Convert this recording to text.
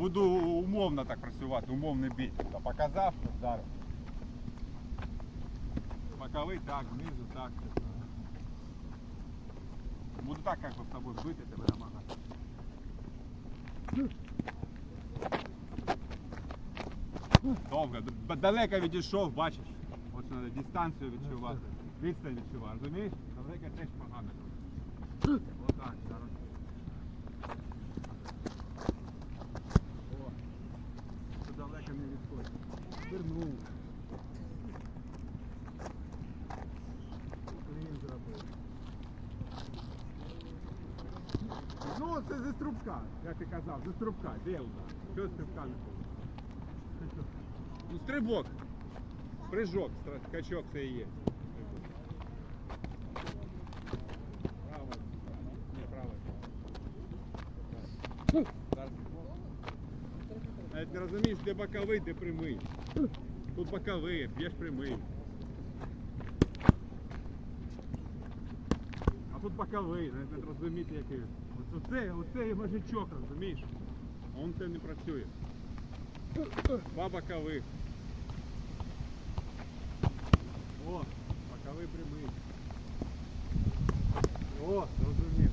буду умовно так працювати, умовний бій. Та показав, що вдарив. Боковий так, знизу так. Буду так як би з тобою бити тебе намагати. Довго, далеко відійшов, бачиш. От треба дистанцію відчувати. Відстань відчувати, розумієш? Далеко теж погано. Вернув. Блін, зробив. Ну, це зі струбка, як ти казав, зі струбка. Де удар? Що з струбка не ходить? Ну, стрибок. Прыжок, стра- скачок це і є. Право. Не право. Зараз. Навіть не розумієш, де боковий, де прямий. Тут боковий, б'єш прямий. А тут боковий, навіть не розуміти який. Ось Оце, оце є мажичок, розумієш? А он це не працює. Два бокових. О, боковий прямий. О, зрозумів.